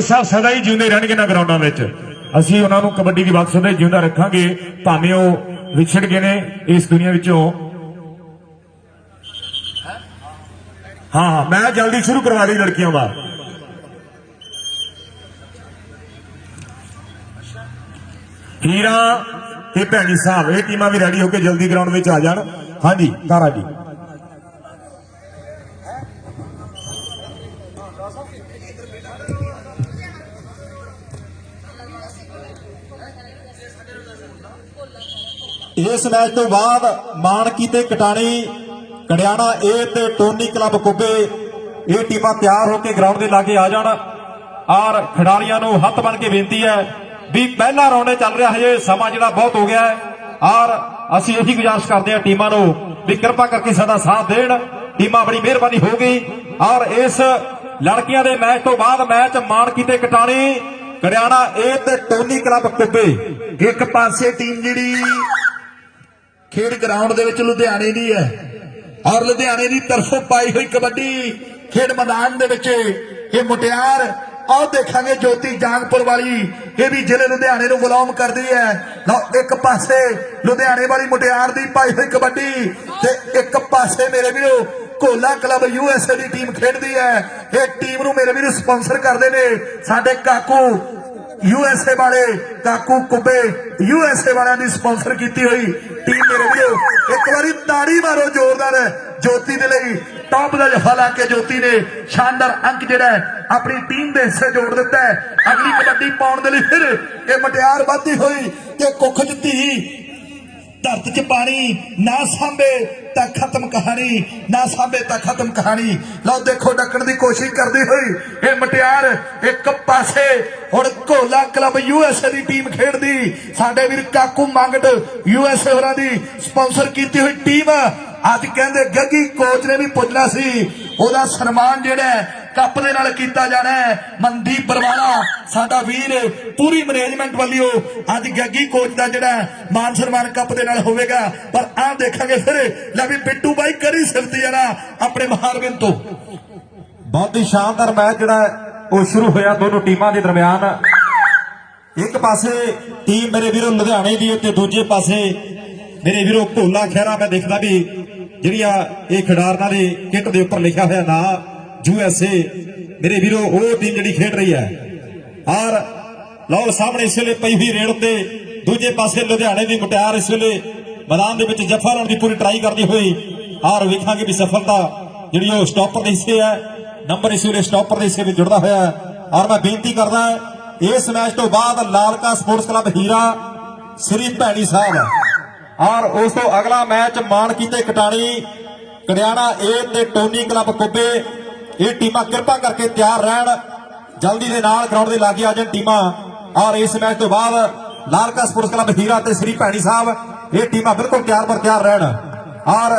ਸਾਹਿਬ ਸਦਾ ਹੀ ਜਿਉਂਦੇ ਰਹਿਣਗੇ ਨਾ ਗਰਾਊਂਡਾਂ ਵਿੱਚ। ਅਸੀਂ ਉਹਨਾਂ ਨੂੰ ਕਬੱਡੀ ਦੀ ਬਖਸ਼ ਦੇ ਜਿਉਂਦਾ ਰੱਖਾਂਗੇ। ਭਾਵੇਂ ਉਹ ਵਿਛੜ ਗਏ ਨੇ ਇਸ ਦੁਨੀਆ ਵਿੱਚੋਂ। ਹਾਂ ਹਾਂ, ਮੈਂ ਜਲਦੀ ਸ਼ੁਰੂ ਕਰਵਾ ਲਈ ਲੜਕੀਆਂ ਦਾ। ਹੀਰਾ ਤੇ ਭੈਣੀ ਸਾਹਿਬ, ਇਹ ਟੀਮਾਂ ਵੀ ਰੈਡੀ ਹੋ ਕੇ ਜਲਦੀ ਗਰਾਊਂਡ ਵਿੱਚ ਆ ਜਾਣ। ਹਾਂਜੀ, ਤਾਰਾ ਜੀ। ਇਸ ਮੈਚ ਤੋਂ ਬਾਅਦ ਮਾਨਕੀ ਤੇ ਕਟਾਣੀ, ਕੜਿਆਣਾ ਏ ਤੇ ਟੋਨੀ ਕਲੱਬ ਕੁੱਬੇ, ਇਹ ਟੀਮਾਂ ਤਿਆਰ ਹੋ ਕੇ ਗਰਾਊਂਡ ਦੇ ਲਾਗੇ ਆ ਜਾਣ। ਔਰ ਖਿਡਾਰੀਆਂ ਨੂੰ ਹੱਥ ਬਣ ਕੇ ਬੇਨਤੀ ਹੈ ਵੀ ਪਹਿਲਾ ਰੌਂਡ ਚੱਲ ਰਿਹਾ ਹਜੇ, ਸਮਾਂ ਜਿਹੜਾ ਬਹੁਤ ਹੋ ਗਿਆ ਹੈ। ਔਰ ਅਸੀਂ ਇਹੀ ਗੁਜ਼ਾਰਿਸ਼ ਕਰਦੇ ਹਾਂ ਟੀਮਾਂ ਨੂੰ ਵੀ ਕਿਰਪਾ ਕਰਕੇ ਸਾਡਾ ਸਾਥ ਦੇਣ। ਟੀਮਾਂ ਬੜੀ ਮਿਹਰਬਾਨੀ ਹੋਊਗੀ ਔਰ ਇਸ ਲੜਕੀਆਂ ਦੇ ਮੈਚ ਤੋਂ ਬਾਅਦ ਮੈਚ ਮਾਨਕੀ ਤੇ ਕਟਾਣੀ, ਕੜਿਆਣਾ ਏ ਤੇ ਟੋਨੀ ਕਲੱਬ ਕੁੱਬੇ। ਇੱਕ ਪਾਸੇ ਟੀਮ ਜਿਹੜੀ ਖੇਡ ਗਰਾਊਂਡ ਦੇ ਵਿੱਚ ਲੁਧਿਆਣੇ ਦੀ ਹੈ। ਔਰ ਲੁਧਿਆਣੇ ਦੀ ਤਰਫੋਂ ਪਾਈ ਹੋਈ ਕਬੱਡੀ ਖੇਡ ਮੈਦਾਨ ਦੇ ਵਿੱਚ ਇਹ ਮੁਟਿਆਰ ਆਓ ਦੇਖਾਂਗੇ ਜੋਤੀ ਜਾਂਗਪੁਰ ਵਾਲੀ, ਇਹ ਵੀ ਜ਼ਿਲ੍ਹੇ ਲੁਧਿਆਣੇ ਨੂੰ ਗੁਲਾਮ ਕਰਦੀ ਹੈ। ਲਓ, ਇੱਕ ਪਾਸੇ ਲੁਧਿਆਣੇ ਵਾਲੀ ਮੁਟਿਆਰ ਦੀ ਪਾਈ ਹੋਈ ਕਬੱਡੀ ਤੇ ਇੱਕ ਪਾਸੇ ਮੇਰੇ ਵੀਰੋ ਕੋਲਾ ਕਲੱਬ ਯੂਐਸਏ ਦੀ ਟੀਮ ਖੇਡਦੀ ਹੈ। ਇਹ ਟੀਮ ਨੂੰ ਮੇਰੇ ਵੀਰੋ ਸਪਾਂਸਰ ਕਰਦੇ ਨੇ ਸਾਡੇ ਕਾਕੂ ਯੂਐਸਏ ਵਾਲੇ ਕਾਕੂ ਕੁੱਬੇ ਯੂਐਸਏ ਵਾਲਿਆਂ ਦੀ ਸਪਾਂਸਰ ਕੀਤੀ ਹੋਈ ਟੀਮ ਮੇਰੇ ਵੀਰੋ। ਇੱਕ ਵਾਰੀ ਤਾੜੀ ਮਾਰੋ, ਜ਼ੋਰਦਾਰ ਜੋਤੀ ਦੇ ਲਈ ਟੌਪ ਦਾ ਜਫਾ ਲਾ ਕੇ ਜੋਤੀ ਨੇ ਸ਼ਾਨਦਾਰ ਅੰਕ ਜਿਹੜਾ ਹੈ, ਆਪਣੀ ਟੀਮ ਦੇ ਹਿੱਸੇ ਜੋੜ ਦਿੱਤਾ ਹੈ। ਅਗਲੀ ਕਬੱਡੀ ਪਾਉਣ ਦੇ ਲਈ ਫਿਰ ਇਹ ਮਟਿਆਰ ਵੱਧਦੀ ਹੋਈ ਤੇ ਕੁੱਖ ਦਿੱਤੀ ਧੀ ਧਰਤ 'ਚ ਪਾਣੀ, ਨਾ ਸਾਂਭੇ ਤਾਂ ਖਤਮ ਕਹਾਣੀ, ਨਾ ਸਾਂਭੇ ਤਾਂ ਖਤਮ ਕਹਾਣੀ। ਲਓ ਦੇਖੋ, ਡੱਕਣ ਦੀ ਕੋਸ਼ਿਸ਼ ਕਰਦੀ ਹੋਈ, ਇਹ ਮਟਿਆਰ ਇੱਕ ਪਾਸੇ, ਹੁਣ ਘੋਲਾ ਕਲੱਬ ਯੂਐਸਏ ਦੀ ਟੀਮ ਖੇਡਦੀ। ਸਾਡੇ ਵੀਰ ਕਾਕੂ ਮੰਗਟ ਯੂਐਸਏ ਹੋਰਾਂ ਦੀ ਸਪਾਂਸਰ ਕੀਤੀ ਹੋਈ ਟੀਮ। ਅੱਜ ਕਹਿੰਦੇ, ਗੱਗੀ ਕੋਚ ਨੇ ਵੀ ਪੁੱਛਣਾ ਸੀ। ਉਹਦਾ ਸਨਮਾਨ ਜਿਹੜਾ ਕੱਪ ਦੇ ਨਾਲ ਕੀਤਾ ਜਾਣਾ ਹੈ। ਮਨਦੀਪ ਬਰਵਾਲਾ, ਸਾਡਾ ਵੀਰ, ਪੂਰੀ ਮੈਨੇਜਮੈਂਟ ਵੱਲੋਂ ਅੱਜ ਗੱਗੀ ਕੋਚ ਦਾ ਜਿਹੜਾ ਮਾਨ ਸਨਮਾਨ ਕੱਪ ਦੇ ਨਾਲ ਹੋਵੇਗਾ। ਪਰ ਆਹ ਦੇਖਾਂਗੇ ਫਿਰ, ਲੈ ਵੀ ਬਿੱਟੂ ਬਾਈ ਕਰੀ ਸਿਫਤੀ ਜਰਾ ਆਪਣੇ ਮਹਾਰਵਿੰਦ ਤੋਂ। ਬਹੁਤ ਹੀ ਸ਼ਾਨਦਾਰ ਮੈਚ ਜਿਹੜਾ ਉਹ ਸ਼ੁਰੂ ਹੋਇਆ ਦੋਨੋਂ ਟੀਮਾਂ ਦੇ ਦਰਮਿਆਨ। ਇੱਕ ਪਾਸੇ ਟੀਮ ਮੇਰੇ ਵੀਰੋ ਲੁਧਿਆਣੇ ਦੀ ਤੇ ਦੂਜੇ ਪਾਸੇ ਮੇਰੇ ਵੀਰੋ ਭੋਲਾ ਖਹਿਰਾ ਮੈਂ ਦੇਖਦਾ ਵੀ ਜਿਹੜੀਆਂ ਇਹ ਖਿਡਾਰਨਾਂ ਦੇ ਕਿੱਟ ਦੇ ਉੱਪਰ ਲਿਖਿਆ ਹੋਇਆ ਨਾਂ ਯੂਐਸਏ ਮੇਰੇ ਵੀਰੋ, ਉਹ ਟੀਮ ਜਿਹੜੀ ਖੇਡ ਰਹੀ ਹੈ ਔਰ ਲਓ ਸਾਹਮਣੇ ਇਸ ਵੇਲੇ ਪਈ ਹੋਈ ਰੇਡ ਉੱਤੇ। ਦੂਜੇ ਪਾਸੇ ਲੁਧਿਆਣੇ ਦੀ ਮੁਟਿਆਰ ਇਸ ਵੇਲੇ ਮੈਦਾਨ ਦੇ ਵਿੱਚ ਜੱਫਾ ਲਾਉਣ ਦੀ ਪੂਰੀ ਟਰਾਈ ਕਰਦੀ ਹੋਈ। ਔਰ ਵੇਖਾਂਗੇ ਵੀ ਸਫਲਤਾ ਜਿਹੜੀ ਉਹ ਸਟਾਪਰ ਦੇ ਹਿੱਸੇ ਹੈ। ਨੰਬਰ ਇਸ ਵੇਲੇ ਸਟਾਪਰ ਦੇ ਹਿੱਸੇ ਵਿੱਚ ਜੁੜਦਾ ਹੋਇਆ ਹੈ। ਔਰ ਮੈਂ ਬੇਨਤੀ ਕਰਦਾ ਇਸ ਮੈਚ ਤੋਂ ਬਾਅਦ ਲਾਲਕਾ ਸਪੋਰਟਸ ਕਲੱਬ ਹੀਰਾ, ਸ੍ਰੀ ਭੈਣੀ ਸਾਹਿਬ ਔਰ ਉਸ ਤੋਂ ਅਗਲਾ ਮੈਚ ਮਾਨ ਕੀਤੇ ਕਟਾਣੀ ਕੜਿਆਣਾ ਏ ਤੇ ਟੋਨੀ ਕਲੱਬ ਕੁੱਬੇ। ਇਹ ਟੀਮਾਂ ਕਿਰਪਾ ਕਰਕੇ ਤਿਆਰ ਰਹਿਣ। ਜਲਦੀ ਦੇ ਨਾਲ ਗਰਾਊਂਡ ਦੇ ਲਾਗੇ ਆ ਜਾਣ ਟੀਮਾਂ। ਔਰ ਇਸ ਮੈਚ ਤੋਂ ਬਾਅਦ ਲਾਲਕਾ ਸਪੋਰਟਸ ਕਲੱਬ ਹੀਰਾ ਤੇ ਸ੍ਰੀ ਭੈਣੀ ਸਾਹਿਬ, ਇਹ ਟੀਮਾਂ ਬਿਲਕੁਲ ਤਿਆਰ ਬਰ ਤਿਆਰ ਰਹਿਣ। ਔਰ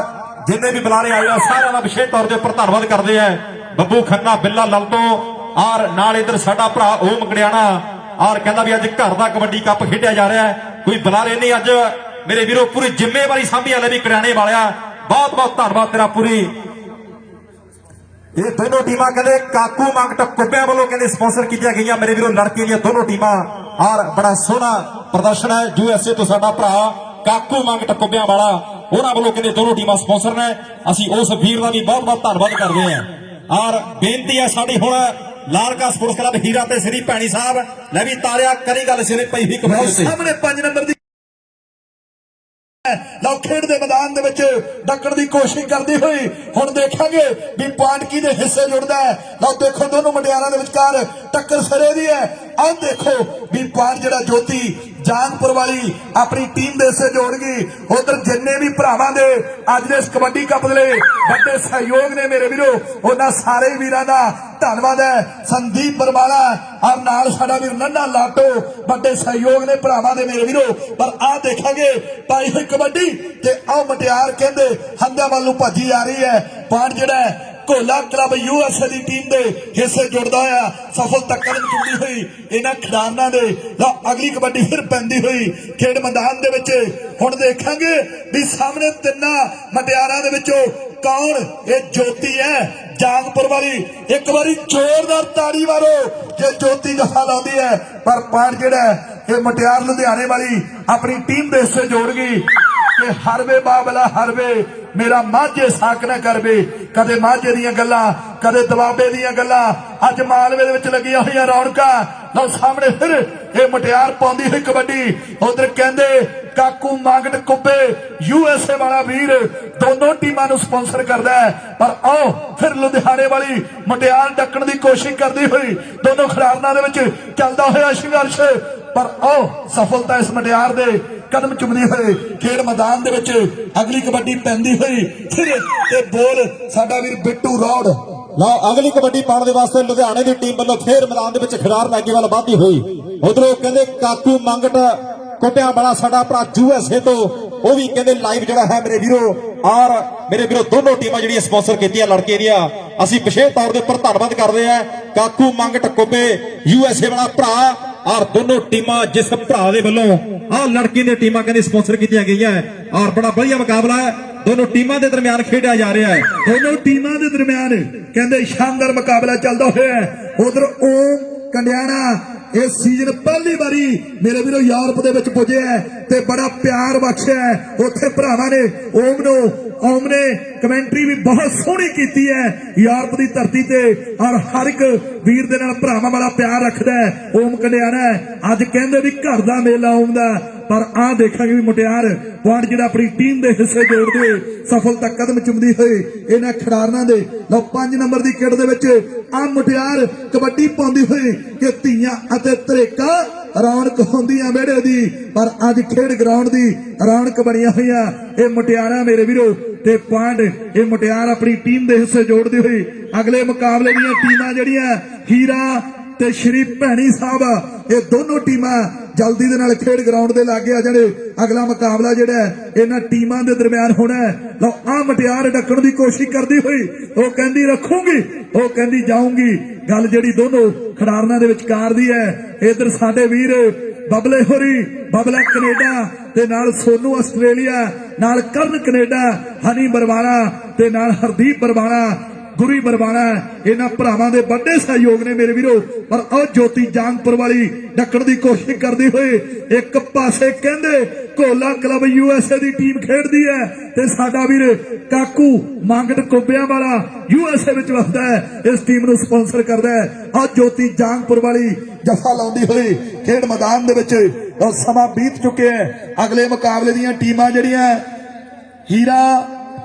ਜਿੰਨੇ ਵੀ ਬੁਲਾਰੇ ਆਏ ਆ, ਸਾਰਿਆਂ ਦਾ ਵਿਸ਼ੇਸ਼ ਤੌਰ ਦੇ ਉੱਪਰ ਧੰਨਵਾਦ ਕਰਦੇ ਆ। ਬੱਬੂ ਖੰਨਾ, ਬਿੱਲਾ ਲਲਤੋਂ, ਔਰ ਨਾਲ ਇਧਰ ਸਾਡਾ ਭਰਾ ਓਮ ਗੜਿਆਣਾ। ਔਰ ਕਹਿੰਦਾ ਵੀ ਅੱਜ ਘਰ ਦਾ ਕਬੱਡੀ ਕੱਪ ਖੇਡਿਆ ਜਾ ਰਿਹਾ ਕੋਈ ਬੁਲਾਰੇ ਨਹੀਂ ਅੱਜ। ਮੇਰੇ ਵੀਰੋ, ਪੂਰੀ ਜ਼ਿੰਮੇਵਾਰੀ ਸਾਂਭੀ ਲੈ ਵੀ ਕਰਿਆਣੇ ਵਾਲਿਆ। ਬਹੁਤ ਬਹੁਤ ਧੰਨਵਾਦ ਤੇਰਾ ਪੂਰੀ। ਇਹ ਦੋਨੋਂ ਟੀਮਾਂ ਕਹਿੰਦੇ ਕਾਕੂ ਮੰਗਟ ਕੁੱਬਿਆਂ ਵੱਲੋਂ ਕਹਿੰਦੇ ਸਪਾਂਸਰ ਕੀਤੀਆਂ ਗਈਆਂ। ਮੇਰੇ ਵੀਰੋ ਲੜਕੇ ਦੀਆਂ ਦੋਨੋਂ ਟੀਮਾਂ ਔਰ ਬੜਾ ਸੋਹਣਾ ਪ੍ਰਦਰਸ਼ਨ ਹੈ। ਯੂਐਸਏ ਤੋਂ ਸਾਡਾ ਭਰਾ ਕਾਕੂ ਮੰਗਟ ਕੁੱਬਿਆਂ ਵਾਲਾ, ਉਹਨਾਂ ਵੱਲੋਂ ਕਹਿੰਦੇ ਦੋਨੋਂ ਟੀਮਾਂ ਸਪਾਂਸਰ ਨੇ। ਅਸੀਂ ਉਸ ਵੀਰ ਦਾ ਵੀ ਬਹੁਤ ਬਹੁਤ ਧੰਨਵਾਦ ਕਰਦੇ ਹਾਂ। ਔਰ ਬੇਨਤੀ ਹੈ ਸਾਡੀ ਹੁਣ ਲਾਲਕਾ ਸਪੋਰਟਸ ਕਲੱਬ ਹੀਰਾ ਤੇ ਸ੍ਰੀ ਭੈਣੀ ਸਾਹਿਬ। ਲੈ ਵੀ ਤਾਰਿਆ, ਕਰੀ ਗੱਲ, ਸਿਰੇ ਪਈ ਹੋਈ ਕਬੱਡੀ ਸਾਹਮਣੇ 5 ਨੰਬਰ ਦੀ ਲਓ ਖੇਡ ਦੇ ਮੈਦਾਨ ਦੇ ਵਿੱਚ ਡੱਕਣ ਦੀ ਕੋਸ਼ਿਸ਼ ਕਰਦੀ ਹੋਈ ਹੁਣ ਦੇਖਾਂਗੇ ਵੀ ਪੁਆਇੰਟ ਦੇ ਹਿੱਸੇ ਜੁੜਦਾ ਹੈ। ਲਓ ਦੇਖੋ ਦੋਨੋਂ ਮੁੰਡਿਆਰਾਂ ਦੇ ਟੱਕਰ ਸਿਰੇ ਦੀ ਹੈ। ਆਹ ਦੇਖੋ ਵੀ ਜਿਹੜਾ ਜੋਤੀ ਜਾਨਪੁਰ ਵਾਲੀ ਆਪਣੀ ਟੀਮ ਦੇ ਹਿੱਸੇ ਜੋੜ ਗਈ। ਉਧਰ ਜਿੰਨੇ ਵੀ ਭਰਾਵਾਂ ਦੇ ਅੱਜ ਦੇ ਇਸ ਕਬੱਡੀ ਕੱਪ ਦੇ ਲਈ ਵੱਡੇ ਸਹਿਯੋਗ ਨੇ ਮੇਰੇ ਵੀਰੋ, ਉਹਨਾਂ ਸਾਰੇ ਵੀਰਾਂ ਦਾ ਧੰਨਵਾਦ ਹੈ। ਸੰਦੀਪ ਬਰਵਾਲਾ ਔਰ ਨਾਲ ਸਾਡਾ ਵੀਰ ਨੰਨਾ ਲਾਟੋ, ਵੱਡੇ ਸਹਿਯੋਗ ਨੇ ਭਰਾਵਾਂ ਦੇ ਮੇਰੇ ਵੀਰੋ। ਪਰ ਆਹ ਦੇਖਾਂਗੇ ਪਾਈ ਹੋਈ ਕਬੱਡੀ ਤੇ ਆਹ ਮਟਿਆਰ ਕਹਿੰਦੇ ਹੰਦਿਆਂ ਵੱਲ ਨੂੰ ਭੱਜੀ ਆ ਰਹੀ ਹੈ। ਪਾਣ ਜਿਹੜਾ ਕੋਲਾ ਕਲੱਬ ਯੂਐਸਏ ਦੀ ਟੀਮ ਦੇ ਹਿੱਸੇ ਜੁੜਦਾ ਹੋਇਆ ਸਫਲ ਟੱਕਰ ਵਿੱਚ ਹੋਈ। ਇਹਨਾਂ ਖਿਡਾਰਨਾਂ ਦੇ ਲਓ, ਅਗਲੀ ਕਬੱਡੀ ਫਿਰ ਪੈਂਦੀ ਹੋਈ। ਖੇਡ ਮੈਦਾਨ ਦੇ ਵਿੱਚ ਹੁਣ ਦੇਖਾਂਗੇ ਵੀ ਸਾਹਮਣੇ ਤਿੰਨਾਂ ਮਟਿਆਰਾਂ ਦੇ ਵਿੱਚੋਂ ਕੌਣ ਇਹ ਜੋਤੀ ਹੈ। ਜਾਗਪੁਰ ਵਾਲੀ ਇੱਕ ਵਾਰੀ ਜ਼ੋਰਦਾਰ ਤਾੜੀ ਮਾਰੋ। ਜੇ ਜੋਤੀ ਜਫਾ ਆਉਂਦੀ ਹੈ, ਪਰ ਪੁਆਇੰਟ ਜਿਹੜਾ ਇਹ ਮਟਿਆਰ ਲੁਧਿਆਣੇ ਵਾਲੀ ਆਪਣੀ ਟੀਮ ਦੇ ਹਿੱਸੇ ਜੋੜ ਗਈ। ਕਿ ਹਰਵੇ ਬਾਬਲਾ ਹਰਵੇ ਮੇਰਾ ਮਾਝੇ ਸਾਕ ਨਾ ਕਰਵੇ ਕਦੇ ਮਾਝੇ ਦੀਆਂ ਗੱਲਾਂ, ਕਦੇ ਦਬਾਬੇ ਦੀਆਂ ਗੱਲਾਂ। ਅੱਜ ਮਾਲਵੇ ਦੇ ਵਿੱਚ ਲੱਗੀਆਂ ਹੋਈਆਂ ਰੌਣਕਾਂ। ਲਓ ਸਾਹਮਣੇ ਫਿਰ ਇਹ ਮਟਿਆਰ ਪਾਉਂਦੀ ਹੋਈ ਕਬੱਡੀ। ਉਧਰ ਕਹਿੰਦੇ, ਕਾਕੂ ਮੰਗਟ ਕੁੱਬੇ ਯੂਐਸਏ ਵਾਲਾ ਵੀਰ। ਦੋਨੋਂ ਟੀਮਾਂ ਨੂੰ ਸਪਾਂਸਰ ਕਰਦਾ ਹੈ। ਪਰ ਆਓ ਫਿਰ ਲੁਧਿਆਣੇ ਵਾਲੀ ਮਟਿਆਰ ਡੱਕਣ ਦੀ ਕੋਸ਼ਿਸ਼ ਕਰਦੀ ਹੋਈ। ਦੋਨੋਂ ਖਿਡਾਰਨਾਂ ਦੇ ਵਿੱਚ ਚੱਲਦਾ ਹੋਇਆ ਸੰਘਰਸ਼। ਪਰ ਆਓ ਸਫਲਤਾ ਇਸ ਮਟਿਆਰ ਦੇ ਕਦਮ ਚੁੰਮਦੀ ਹੋਏ। ਖੇਡ ਮੈਦਾਨ ਦੇ ਵਿੱਚ ਅਗਲੀ ਕਬੱਡੀ ਪੈਂਦੀ ਹੋਈ ਫਿਰ ਤੇ ਬੋਲ, ਸਾਡਾ ਵੀਰ ਬਿੱਟੂ ਰੌਡ ਲਓ, ਅਗਲੀ ਕਬੱਡੀ ਪਾਉਣ ਦੇ ਵਾਸਤੇ ਲੁਧਿਆਣੇ ਦੀ ਟੀਮ ਵੱਲੋਂ ਫੇਰ ਮੈਦਾਨ ਦੇ ਵਿੱਚ ਖਿਡਾਰ ਲਾਗੇ ਵੱਲ ਵਧਦੀ ਹੋਈ। ਉਧਰੋਂ ਕਹਿੰਦੇ ਕਾਕੂ ਮੰਗਟ ਕੋਟਿਆਂ ਵਾਲਾ ਸਾਡਾ ਭਰਾ ਯੂਐਸਏ ਤੋਂ ਉਹ ਵੀ ਕਹਿੰਦੇ ਲਾਈਵ ਜਿਹੜਾ ਹੈ ਮੇਰੇ ਵੀਰੋ ਔਰ ਮੇਰੇ ਵੀਰੋ, ਦੋਨੋਂ ਟੀਮਾਂ ਜਿਹੜੀਆਂ ਸਪਾਂਸਰ ਕੀਤੀਆਂ ਲੜਕੇ ਦੀਆਂ। ਅਸੀਂ ਵਿਸ਼ੇਸ਼ ਤੌਰ ਦੇ ਉੱਪਰ ਧੰਨਵਾਦ ਕਰਦੇ ਆ ਕਾਕੂ ਮੰਗਟ, ਕੋਬੇ, ਯੂਐਸਏ ਵਾਲਾ ਭਰਾ ਔਰ ਦੋਨੋਂ ਟੀਮਾਂ ਜਿਸ ਭਰਾ ਦੇ ਵੱਲੋਂ, ਆਹ ਲੜਕੀ ਦੀਆਂ ਟੀਮਾਂ ਕਹਿੰਦੇ ਸਪਾਂਸਰ ਕੀਤੀਆਂ ਗਈਆਂ। ਔਰ ਬੜਾ ਵਧੀਆ ਮੁਕਾਬਲਾ ਹੈ। ਦੋਨੋਂ ਟੀਮਾਂ ਦੇ ਦਰਮਿਆਨ ਖੇਡਿਆ ਜਾ ਰਿਹਾ ਹੈ। ਦੋਨੋਂ ਟੀਮਾਂ ਦੇ ਦਰਮਿਆਨ ਕਹਿੰਦੇ ਸ਼ਾਨਦਾਰ ਮੁਕਾਬਲਾ ਚੱਲਦਾ ਹੋਇਆ ਹੈ। ਉਧਰ ਓਮ ਕੰਡਿਆਣਾ ਇਸ ਸੀਜ਼ਨ ਪਹਿਲੀ ਵਾਰੀ ਮੇਰੇ ਵੀਰੋ ਯੂਰਪ ਦੇ ਵਿੱਚ ਪੁੱਜਿਆ ਹੈ ਤੇ ਬੜਾ ਪਿਆਰ ਬਖਸ਼ਿਆ ਹੈ। ਉੱਥੇ ਭਰਾਵਾਂ ਨੇ ਓਮ ਨੂੰ, ਓਮ ਨੇ ਕਮੈਂਟਰੀ ਵੀ ਬਹੁਤ ਸੋਹਣੀ ਕੀਤੀ ਹੈ। ਯੂਰਪ ਦੀ ਧਰਤੀ ਤੇ ਔਰ ਹਰ ਇੱਕ ਵੀਰ ਦੇ ਨਾਲ ਭਰਾਵਾਂ ਵਾਲਾ ਪਿਆਰ ਰੱਖਦਾ ਹੈ। ਓਮ ਕੰਡਿਆਣਾ ਅੱਜ ਕਹਿੰਦੇ ਵੀ ਘਰ ਦਾ ਮੇਲਾ ਓਮ ਦਾ ਪਰ ਆਹ ਦੇਖਾਂਗੇ ਵੀ ਮੁਟਿਆਰ ਪੁਆਇੰਟ ਜਿਹੜਾ ਆਪਣੀ ਟੀਮ ਦੇ ਹਿੱਸੇ ਜੋੜਦੇ ਹੋਏ ਸਫਲਤਾ ਕਦਮ ਚੁੰਮਦੀ ਹੋਈ, ਇਹਨਾਂ ਖਿਡਾਰਨਾਂ ਦੇ। ਲਓ 5 ਨੰਬਰ ਦੀ ਕਿੱਟ ਦੇ ਵਿੱਚ ਆ ਮੁਟਿਆਰ ਕਬੱਡੀ ਪਾਉਂਦੀ ਹੋਈ ਕਿ ਧੀਆਂ ਅਤੇ ਧਰੇਕਾ ਰੌਣਕ ਹੁੰਦੀਆਂ ਵਿਹੜੇ ਦੀ, ਪਰ ਅੱਜ ਖੇਡ ਗਰਾਊਂਡ ਦੀ ਰੌਣਕ ਬਣੀਆਂ ਹੋਈਆਂ। ਇਹ ਮੁਟਿਆਰਾਂ ਮੇਰੇ ਵੀਰੋ, ਤੇ ਪੁਆਇੰਟ ਇਹ ਮੁਟਿਆਰ ਆਪਣੀ ਟੀਮ ਦੇ ਹਿੱਸੇ ਜੋੜਦੀ ਹੋਈ। ਅਗਲੇ ਮੁਕਾਬਲੇ ਦੀਆਂ ਟੀਮਾਂ ਜਿਹੜੀਆਂ ਹੀਰਾ ਤੇ ਸ਼੍ਰੀ ਭੈਣੀ ਸਾਹਿਬ, ਇਹ ਦੋਨੋਂ ਟੀਮਾਂ ਜਲਦੀ ਦੇ ਨਾਲ ਖੇਡ ਗਰਾਊਂਡ ਦੇ ਲਾਗੇ ਆ ਜਾਣੇ। ਅਗਲਾ ਮੁਕਾਬਲਾ ਜਿਹੜਾ ਇਹਨਾਂ ਟੀਮਾਂ ਦੇ ਦਰਮਿਆਨ ਹੋਣਾ ਲਓ ਆ ਮਟਿਆਰ ਡੱਕਣ ਦੀ ਕੋਸ਼ਿਸ਼ ਕਰਦੀ ਹੋਈ। ਉਹ ਕਹਿੰਦੀ, ਰੱਖੂਗੀ। ਉਹ ਕਹਿੰਦੀ, ਜਾਊਂਗੀ। ਗੱਲ ਜਿਹੜੀ ਦੋਨੋਂ ਖਿਡਾਰਨਾਂ ਦੇ ਵਿਚਕਾਰ ਦੀ ਹੈ। ਇਧਰ ਸਾਡੇ ਵੀਰ ਬਬਲੇ ਹੋਰੀ, ਬਬਲਾ ਕੈਨੇਡਾ ਤੇ ਨਾਲ ਸੋਨੂ ਆਸਟ੍ਰੇਲੀਆ, ਨਾਲ ਕਰਨ ਕੈਨੇਡਾ, ਹਨੀ ਬਰਵਾਣਾ ਤੇ ਨਾਲ ਹਰਦੀਪ ਬਰਵਾਣਾ ਗੁਰੀ ਬਰਬਾਣਾ ਇਹਨਾਂ ਭਰਾਵਾਂ ਦੇ ਵੱਡੇ ਸਹਿਯੋਗ ਨੇ ਮੇਰੇ ਵੀਰੋ। ਪਰ ਉਹ ਜੋਤੀ ਜਾਨਪੁਰ ਵਾਲੀ ਡੱਕਣ ਦੀ ਕੋਸ਼ਿਸ਼ ਕਰਦੀ ਹੋਏ ਇੱਕ ਪਾਸੇ ਕਹਿੰਦੇ ਕੋਲਾ ਕਲੱਬ ਯੂਐਸਏ ਦੀ ਟੀਮ ਖੇਡਦੀ ਹੈ ਤੇ ਸਾਡਾ ਵੀਰ ਕਾਕੂ ਮੰਗਟ ਕੋਬਿਆਂ ਵਾਲਾ ਯੂਐਸਏ ਵਿੱਚ ਵਸਦਾ ਹੈ। ਇਸ ਟੀਮ ਨੂੰ ਸਪਾਂਸਰ ਕਰਦਾ ਹੈ। ਆ ਜੋਤੀ ਜਾਨਪੁਰ ਵਾਲੀ ਜਫਾ ਲਾਉਂਦੀ ਹੋਈ ਖੇਡ ਮੈਦਾਨ ਦੇ ਵਿੱਚ ਸਮਾਂ ਬੀਤ ਚੁੱਕਿਆ ਹੈ। ਅਗਲੇ ਮੁਕਾਬਲੇ ਦੀਆਂ ਟੀਮਾਂ ਜਿਹੜੀਆਂ ਹੀਰਾ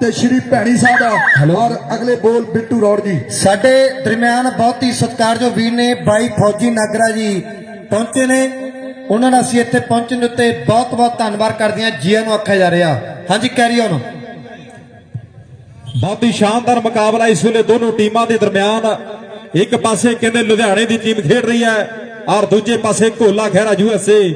ਤੇ ਸ਼੍ਰੀ ਭੈਣੀ ਸਾਹਿਬ ਔਰ ਅਗਲੇ ਬੋਲ ਬਿੱਟੂ ਰੌੜ ਜੀ। ਸਾਡੇ ਦਰਮਿਆਨ ਬਹੁਤ ਹੀ ਸਤਿਕਾਰਯੋਗ ਵੀਰ ਨੇ ਬਾਈ ਫੌਜੀ ਨਾਗਰਾ ਜੀ ਪਹੁੰਚੇ ਨੇ। ਉਹਨਾਂ ਦਾ ਅਸੀਂ ਇੱਥੇ ਪਹੁੰਚਣ ਦੇ ਉੱਤੇ ਬਹੁਤ ਬਹੁਤ ਧੰਨਵਾਦ ਕਰਦੇ ਹਾਂ। ਜੀਆਂ ਨੂੰ ਆਖਿਆ ਜਾ ਰਿਹਾ। ਹਾਂਜੀ ਕੈਰੀ ਔਨ ਬਹੁਤ ਹੀ ਸ਼ਾਨਦਾਰ ਮੁਕਾਬਲਾ ਇਸ ਵੇਲੇ ਦੋਨੋਂ ਟੀਮਾਂ ਦੇ ਦਰਮਿਆਨ। ਇੱਕ ਪਾਸੇ ਕਹਿੰਦੇ ਲੁਧਿਆਣੇ ਦੀ ਟੀਮ ਖੇਡ ਰਹੀ ਹੈ ਔਰ ਦੂਜੇ ਪਾਸੇ ਕੋਲਾ ਖਹਿਰਾ ਯੂਐਸਏ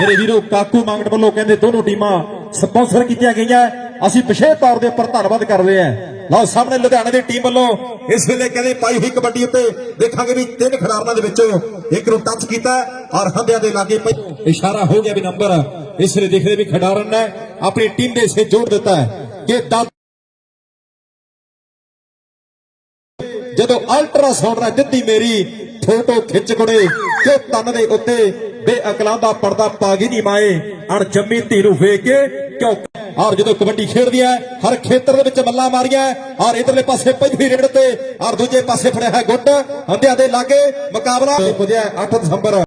ਮੇਰੇ ਵੀਰੋ ਕਾਕੂ ਮੰਗਟ ਵੱਲੋਂ ਕਹਿੰਦੇ ਦੋਨੋਂ ਟੀਮਾਂ ਸਪਾਂਸਰ ਕੀਤੀਆਂ ਗਈਆਂ। ਅਸੀਂ ਵਿਸ਼ੇਸ਼ ਤੌਰ ਦੇ ਉੱਪਰ ਧੰਨਵਾਦ ਕਰ ਰਹੇ ਹਾਂ। ਲਓ, ਸਾਹਮਣੇ ਲੁਧਿਆਣੇ ਦੀ ਟੀਮ ਵੱਲੋਂ ਇਸ ਵੇਲੇ ਕਹਿੰਦੇ ਪਾਈ ਹੋਈ ਕਬੱਡੀ ਉੱਤੇ ਦੇਖਾਂਗੇ ਵੀ ਤਿੰਨ ਖਿਡਾਰਨਾਂ ਦੇ ਵਿੱਚੋਂ ਇੱਕ ਨੂੰ ਟੱਚ ਕੀਤਾ ਔਰ ਹੰਦਿਆਂ ਦੇ ਲਾਗੇ ਇਸ਼ਾਰਾ ਹੋ ਗਿਆ ਵੀ ਨੰਬਰ ਇਸ ਵੇਲੇ ਦੇਖਦੇ ਵੀ ਖਿਡਾਰਨ ਨੇ ਆਪਣੀ ਟੀਮ ਦੇ ਹਿੱਸੇ ਜੋੜ ਦਿੱਤਾ ਹੈ ਕਿ ਜਦੋਂ ਅਲਟਰਾਸਾਊਂਡ ਨਾਲ ਦਿੱਤੀ ਮੇਰੀ ਫੋਟੋ ਖਿੱਚ ਕੁੜੇ ਕਿ ਤਨ ਦੇ ਉੱਤੇ ਬੇਅਕਲਾਂ ਦਾ ਪਰਦਾ ਪਾ ਗਈ ਨਹੀਂ ਮਾਏ ਅਣ ਜੰਮੀ ਧੀ ਨੂੰ ਵੇਖ ਕੇ ਕਿਉਂ? ਔਰ ਜਦੋਂ ਕਬੱਡੀ ਖੇਡਦੀ ਹੈ, ਹਰ ਖੇਤਰ ਦੇ ਵਿੱਚ ਮੱਲਾ ਮਾਰੀਆਂ ਔਰ ਇਧਰਲੇ ਪਾਸੇ ਪਹਿਲੀ ਰੇਡ ਤੇ ਔਰ ਦੂਜੇ ਪਾਸੇ ਫੜਿਆ ਹੈ ਗੁੱਟ, ਹੰਡਿਆਂ ਦੇ ਲਾਗੇ ਮੁਕਾਬਲਾ। ਪੁੱਜਿਆ 8 ਦਸੰਬਰ।